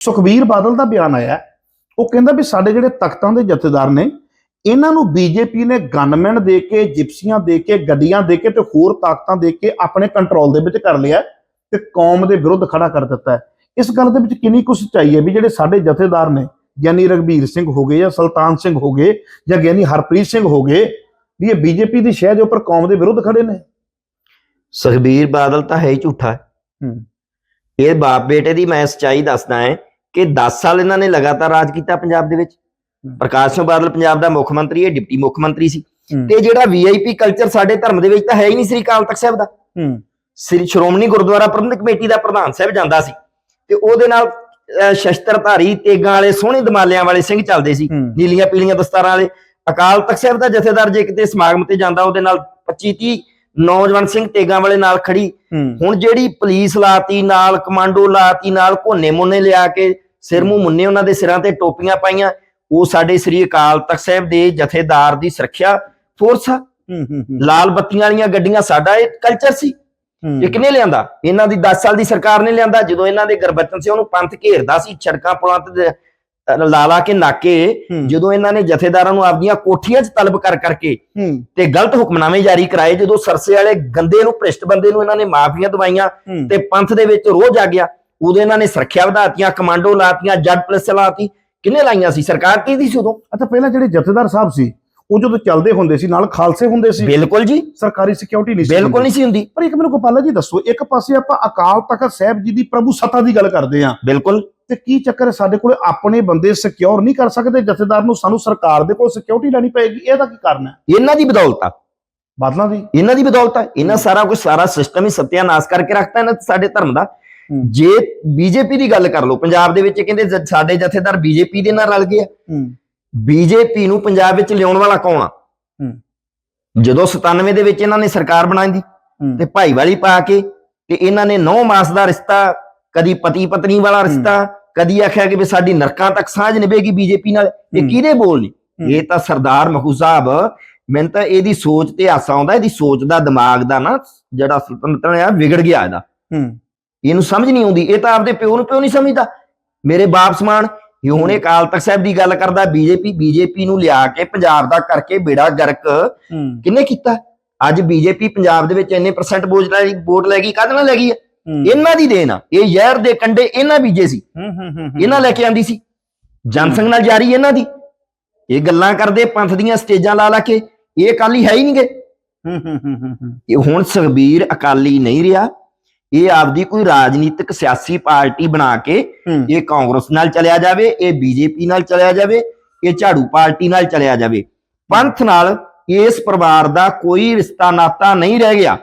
ਸੁਖਬੀਰ ਬਾਦਲ ਦਾ ਬਿਆਨ ਆਇਆ। ਉਹ ਕਹਿੰਦਾ ਵੀ ਸਾਡੇ ਜਿਹੜੇ ਤਖਤਾਂ ਦੇ ਜਥੇਦਾਰ ਨੇ ਇਹਨਾਂ ਨੂੰ ਬੀਜੇਪੀ ਨੇ ਗਨਮੈਨ ਦੇ ਕੇ ਜਿਪਸੀਆਂ ਦੇ ਕੇ ਗੱਡੀਆਂ ਦੇ ਕੇ ਤੇ ਹੋਰ ਤਾਕਤਾਂ ਦੇ ਕੇ ਆਪਣੇ ਕੰਟਰੋਲ ਦੇ ਵਿੱਚ ਕਰ ਲਿਆ ਤੇ ਕੌਮ ਦੇ ਵਿਰੁੱਧ ਖੜਾ ਕਰ ਦਿੱਤਾ ਹੈ ਇਸ ਗੱਲ ਦੇ ਵਿੱਚ ਕਿੰਨੀ ਕੁ ਸੱਚਾਈ ਹੈ ਵੀ ਜਿਹੜੇ ਸਾਡੇ ਜਥੇਦਾਰ ਨੇ ਗਿਆਨੀ ਰਗਵੀਰ ਸਿੰਘ ਹੋ ਗਏ ਜਾਂ ਸੁਲਤਾਨ ਸਿੰਘ ਹੋ ਗਏ ਜਾਂ ਗਿਆਨੀ ਹਰਪ੍ਰੀਤ ਸਿੰਘ ਹੋ ਗਏ ਵੀ ਇਹ ਬੀਜੇਪੀ ਦੀ ਸ਼ਹਿ ਦੇ ਉੱਪਰ ਕੌਮ ਦੇ ਵਿਰੁੱਧ ਖੜੇ ਨੇ ਸੁਖਬੀਰ ਬਾਦਲ ਤਾਂ ਹੈ ਹੀ ਝੂਠਾ ਹੂੰ। ਇਹ ਬਾਪ ਬੇਟੇ ਦੀ ਮੈਂ ਸੱਚਾਈ ਦੱਸਦਾ ਹਾਂ ਕਿ 10 ਸਾਲ ਇਹਨਾਂ ਨੇ ਲਗਾਤਾਰ ਰਾਜ ਕੀਤਾ ਪੰਜਾਬ ਦੇ ਵਿੱਚ। ਪ੍ਰਕਾਸ਼ ਸਿੰਘ ਬਾਦਲ ਪੰਜਾਬ ਦਾ ਮੁੱਖ ਮੰਤਰੀ ਹੈ ਡਿਪਟੀ ਮੁੱਖ ਮੰਤਰੀ ਸੀ। ਤੇ ਜਿਹੜਾ ਵੀਆਈਪੀ ਕਲਚਰ ਸਾਡੇ ਧਰਮ ਦੇ ਵਿੱਚ ਤਾਂ ਹੈ ਹੀ ਨਹੀਂ ਸ੍ਰੀ ਅਕਾਲ ਤਖਤ ਸਾਹਿਬ ਦਾ। ਸ੍ਰੀ ਸ਼੍ਰੋਮਣੀ ਗੁਰਦੁਆਰਾ ਪ੍ਰਬੰਧਕ ਕਮੇਟੀ ਦਾ ਪ੍ਰਧਾਨ ਸਾਹਿਬ ਜਾਂਦਾ ਸੀ। ਤੇ ਉਹਦੇ ਨਾਲ ਸ਼ਸਤਰਧਾਰੀ ਤੇਗਾਂ ਵਾਲੇ ਸੋਹਣੇ ਦਮਾਲਿਆਂ ਵਾਲੇ ਸਿੰਘ ਚੱਲਦੇ ਸੀ। ਨੀਲੀਆਂ ਪੀਲੀਆਂ ਦਸਤਾਰਾਂ ਵਾਲੇ। ਅਕਾਲ ਤਖਤ ਸਾਹਿਬ ਦਾ ਜਥੇਦਾਰ ਜੇ ਕਿਤੇ ਸਮਾਗਮ ਤੇ ਜਾਂਦਾ ਉਹਦੇ ਨਾਲ 25 30 ਨੌਜਵਾਨ ਸਿੰਘ ਤੇਗਾਂ ਵਾਲੇ ਨਾਲ ਖੜੀ। ਹੁਣ ਜਿਹੜੀ ਪੁਲਿਸ ਲਾਤੀ ਨਾਲ ਕਮਾਂਡੋ ਲਾਤੀ ਨਾਲ ਕੋਨੇ ਮੁੰਨੇ ਲਿਆ ਕੇ ਸਿਰ ਮੂੰਹ ਮੁੰਨੇ ਉਹਨਾਂ ਦੇ ਸਿਰਾਂ ਤੇ ਟੋਪੀਆਂ ਪਾਈਆਂ ਉਹ ਸਾਡੇ ਸ੍ਰੀ ਅਕਾਲ ਤਖਤ ਸਾਹਿਬ ਦੇ ਜਥੇਦਾਰ ਦੀ ਸੁਰੱਖਿਆ ਫੋਰਸ ਲਾਲ ਬੱਤੀਆਂ ਵਾਲੀਆਂ ਗੱਡੀਆਂ ਸਾਡਾ ਇਹ ਕਲਚਰ ਸੀ। ਇਹ ਕਿਹਨੇ ਲਿਆਂਦਾ? ਇਹਨਾਂ ਦੀ 10 ਸਾਲ ਦੀ ਸਰਕਾਰ ਨੇ ਲਿਆਂਦਾ। ਜਦੋਂ ਇਹਨਾਂ ਦੇ ਗਰਬਚਨ ਸੀ ਉਹਨੂੰ ਪੰਥ ਘੇਰਦਾ ਸੀ ਛੜਕਾਂ ਪੁਲਾਂ ਤੇ ਲਾ ਲਾ ਕੇ ਨਾਕੇ ਜਦੋਂ ਇਹਨਾਂ ਨੇ ਜਥੇਦਾਰਾਂ ਨੂੰ ਆਪਦੀਆਂ ਕੋਠੀਆਂ 'ਚ ਤਲਬ ਕਰ ਕਰਕੇ ਤੇ ਗਲਤ ਹੁਕਮਨਾਮੇ ਜਾਰੀ ਕਰਾਏ ਜਦੋਂ ਸਰਸੇ ਵਾਲੇ ਗੰਦੇ ਨੂੰ ਭ੍ਰਿਸ਼ਟ ਬੰਦੇ ਨੂੰ ਇਹਨਾਂ ਨੇ ਮਾਫੀਆਂ ਦਵਾਈਆਂ ਤੇ ਪੰਥ ਦੇ ਵਿੱਚ ਰੋਹ ਆ ਗਿਆ ਉਦੋਂ ਇਹਨਾਂ ਨੇ ਸੁਰੱਖਿਆ ਵਧਾਤੀਆਂ ਕਮਾਂਡੋ ਲਾਤੀਆਂ ਜੱਟ ਪੁਲਿਸ ਲਾਤੀ ਕਿੰਨੇ ਲਾਈਆਂ ਸੀ? ਸਰਕਾਰ ਕੀ ਦੀ ਸੀ ਉਦੋਂ? ਅੱਛਾ ਪਹਿਲਾਂ ਜਿਹੜੇ ਜਥੇਦਾਰ ਸਾਹਿਬ ਸੀ ਉਹ ਜਦੋਂ ਚੱਲਦੇ ਹੁੰਦੇ ਸੀ ਨਾਲ ਖਾਲਸੇ ਹੁੰਦੇ ਸੀ। ਬਿਲਕੁਲ ਜੀ। ਸਰਕਾਰੀ ਸਿਕਿਉਰਿਟੀ ਨਹੀਂ ਸੀ ਬਿਲਕੁਲ। ਨਹੀਂ ਸੀ ਹੁੰਦੀ। ਪਰ ਇੱਕ ਮੈਨੂੰ ਗੋਪਾਲਾ ਜੀ ਦੱਸੋ ਇੱਕ ਪਾਸੇ ਆਪਾਂ ਅਕਾਲ ਤਖਤ ਸਾਹਿਬ ਜੀ ਦੀ ਪ੍ਰਭੂ ਸੱਤਾ ਦੀ ਗੱਲ ਕਰਦੇ ਆਂ ਬਿਲਕੁਲ। ਤੇ ਕੀ ਚੱਕਰ ਸਾਡੇ ਕੋਲੇ ਆਪਣੇ ਬੰਦੇ ਸਿਕਿਉਰ ਨਹੀਂ ਕਰ ਸਕਦੇ ਜਥੇਦਾਰ ਨੂੰ ਸਾਨੂੰ ਸਰਕਾਰ ਦੇ ਕੋਲ ਸਿਕਿਉਰਿਟੀ ਲੈਣੀ ਪਏਗੀ। ਇਹਦਾ ਕੀ ਕਾਰਨ ਹੈ? ਇਹਨਾਂ ਦੀ ਬਦੌਲਤ ਆ। ਬਾਦਲਾਂ ਦੀ? ਇਹਨਾਂ ਦੀ ਬਦੌਲਤ ਆ। ਇਹਨਾਂ ਸਾਰਾ ਕੁਝ ਸਾਰਾ ਸਿਸਟਮ ਹੀ ਸਤਿਆਨਾਸ਼ ਕਰਕੇ ਰੱਖਤਾ ਇਹਨਾਂ ਸਾਡੇ ਧਰਮ ਦਾ। ਜੇ ਬੀਜੇਪੀ ਦੀ ਗੱਲ ਕਰ ਲਓ ਪੰਜਾਬ ਦੇ ਵਿੱਚ ਕਹਿੰਦੇ ਸਾਡੇ ਜਥੇਦਾਰ ਬੀਜੇਪੀ ਦੇ ਨਾਲ ਰਲ ਗਏ ਆ। ਬੀਜੇਪੀ ਨੂੰ ਪੰਜਾਬ ਵਿੱਚ ਲਿਆਉਣ ਵਾਲਾ ਕੌਣ ਆ। ਜਦੋਂ 97 ਦੇ ਵਿੱਚ ਇਹਨਾਂ ਨੇ ਸਰਕਾਰ ਬਣਾਈ ਦੀ ਤੇ ਭਾਈਵਾਲੀ ਪਾ ਕੇ ਤੇ ਇਹਨਾਂ ਨੇ 9 ਮਾਸ ਦਾ ਰਿਸ਼ਤਾ ਕਦੀ ਪਤੀ ਪਤਨੀ ਵਾਲਾ ਰਿਸ਼ਤਾ ਕਦੀ ਆਖਿਆ ਕਿ ਵੀ ਸਾਡੀ ਨਰਕਾਂ ਤੱਕ ਸਾਂਝ ਨਿਭੇਗੀ ਬੀਜੇਪੀ ਨਾਲ ਇਹ। ਕਿਹਦੇ ਬੋਲ ਹੂੰ। ਇਹ ਤਾਂ ਸਰਦਾਰ ਮਖੂ ਸਾਹਿਬ ਮੈਨੂੰ ਤਾਂ ਇਹਦੀ ਸੋਚ ਤੇ ਹਾਸਾ ਆਉਂਦਾ ਇਹਦੀ ਸੋਚ ਦਾ ਦਿਮਾਗ ਦਾ ਨਾ ਜਿਹੜਾ ਸੁਤੰਤਰ ਆ ਵਿਗੜ ਗਿਆ ਇਹਦਾ। ਹੂੰ। ਇਹਨੂੰ ਸਮਝ ਨਹੀਂ ਆਉਂਦੀ ਇਹ ਤਾਂ ਆਪਦੇ ਪਿਓ ਨੂੰ ਪਿਓ ਨਹੀਂ ਸਮਝਦਾ? ਮੇਰੇ ਬਾਪ ਸਮਾਨ ਇਹ ਹੁਣੇ ਅਕਾਲ ਤਖਤ ਸਾਹਿਬ ਦੀ ਗੱਲ ਕਰਦਾ ਬੀਜੇਪੀ ਬੀਜੇਪੀ ਨੂੰ ਲਿਆ ਕੇ ਪੰਜਾਬ ਦਾ ਕਰਕੇ ਬੇੜਾ ਗਰਕ ਕਿੰਨੇ ਕੀਤਾ? ਅੱਜ ਬੀਜੇਪੀ ਪੰਜਾਬ ਦੇ ਵਿੱਚ ਇੰਨੇ ਪਰਸੈਂਟ ਵੋਟ ਲੈ ਗਈ ਵੋਟ ਲੈ ਗਈ ਕਾਹਦੇ ਨਾਲ ਲੈ ਗਈ ਹੂੰ? ਇਹਨਾਂ ਦੀ ਦੇਣ ਆ। ਇਹ ਜ਼ਹਿਰ ਦੇ ਕੰਡੇ ਇਹਨਾਂ ਬੀਜੇ ਸੀ। ਹੂੰ ਹੂੰ ਹੂੰ ਇਹਨਾਂ ਲੈ ਕੇ ਆਂਦੀ ਸੀ। ਜਨਸੰਘ ਨਾਲ ਜਾਰੀ ਇਹਨਾਂ ਦੀ। ਇਹ ਗੱਲਾਂ ਕਰਦੇ ਪੰਥ ਦੀਆਂ ਸਟੇਜਾਂ ਲਾ ਲਾ ਕੇ। ਇਹ ਅਕਾਲੀ ਹੈ ਹੀ ਨਹੀਂਗੇ। ਹੂੰ ਹੂੰ ਹੂੰ ਹੂੰ ਹੂੰ। ਇਹ ਹੁਣ ਸੁਖਬੀਰ ਅਕਾਲੀ ਨਹੀਂ ਰਿਹਾ। ਇਹ ਆਪਦੀ ਕੋਈ ਰਾਜਨੀਤਿਕ ਸਿਆਸੀ ਪਾਰਟੀ ਬਣਾ ਕੇ ਇਹ ਕਾਂਗਰਸ ਨਾਲ ਚਲਿਆ ਜਾਵੇ ਇਹ ਬੀਜੇਪੀ ਨਾਲ ਚਲਿਆ ਜਾਵੇ ਇਹ ਝਾੜੂ ਪਾਰਟੀ ਨਾਲ ਚਲਿਆ ਜਾਵੇ। ਪੰਥ ਨਾਲ ਇਸ ਪਰਿਵਾਰ ਦਾ ਕੋਈ ਰਿਸ਼ਤਾ ਨਾਤਾ ਨਹੀਂ ਰਹਿ ਗਿਆ।